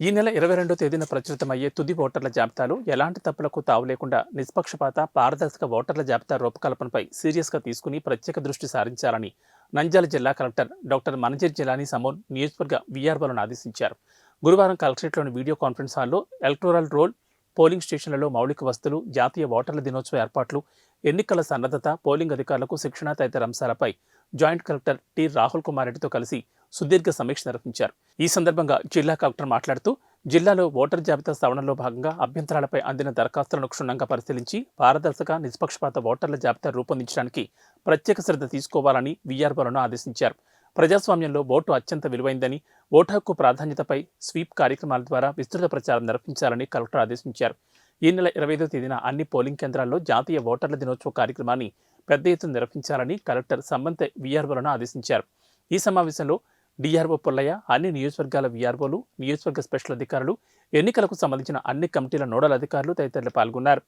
ఈ నెల ఇరవై రెండో తేదీన ప్రచురితమయ్యే తుది ఓటర్ల జాబితాలో ఎలాంటి తప్పులకు తావు లేకుండా నిష్పక్షపాత పారదర్శక ఓటర్ల జాబితా రూపకల్పనపై సీరియస్గా తీసుకుని ప్రత్యేక దృష్టి సారించాలని నంద్యాల జిల్లా కలెక్టర్ డాక్టర్ మనజర్ జిలానీ సమోన్ నియోజకవర్గ వీఆర్ఓలను ఆదేశించారు. గురువారం కలెక్టరేట్లోని వీడియో కాన్ఫరెన్స్ హాల్లో ఎలక్టోరల్ రోల్ పోలింగ్ స్టేషన్లలో మౌలిక వసతులు జాతీయ ఓటర్ల దినోత్సవ ఏర్పాట్లు ఎన్నికల సన్నద్ధత పోలింగ్ అధికారులకు శిక్షణ తదితర అంశాలపై joint collector T Rahul Kumar రెడ్డితో కలిసి సుదీర్ఘ సమీక్ష నిర్వహించారు. ఈ సందర్భంగా జిల్లా కలెక్టర్ మాట్లాడుతూ జిల్లాలో ఓటర్ జాబితా సవరణలో భాగంగా అభ్యంతరాలపై అందిన దరఖాస్తులను క్షుణ్ణంగా పరిశీలించి పారదర్శక నిష్పక్షపాత ఓటర్ల జాబితా రూపొందించడానికి ప్రత్యేక శ్రద్ధ తీసుకోవాలని వీఆర్ఓలను ఆదేశించారు. ప్రజాస్వామ్యంలో ఓటు అత్యంత విలువైందని ఓటు హక్కు ప్రాధాన్యతపై స్వీప్ కార్యక్రమాల ద్వారా విస్తృత ప్రచారం నిర్వహించాలని కలెక్టర్ ఆదేశించారు. ఈ నెల ఇరవై ఐదో తేదీన అన్ని పోలింగ్ కేంద్రాల్లో జాతీయ ఓటర్ల దినోత్సవ కార్యక్రమాన్ని పెద్ద ఎత్తున నిర్వహించాలని కలెక్టర్ సంబంధిత విఆర్ఓలను ఆదేశించారు. ఈ సమావేశంలో డిఆర్ఓ పుల్లయ్య అన్ని నియోజకవర్గాల విఆర్ఓలు నియోజకవర్గ స్పెషల్ అధికారులు ఎన్నికలకు సంబంధించిన అన్ని కమిటీల నోడల్ అధికారులు తదితరులు పాల్గొన్నారు.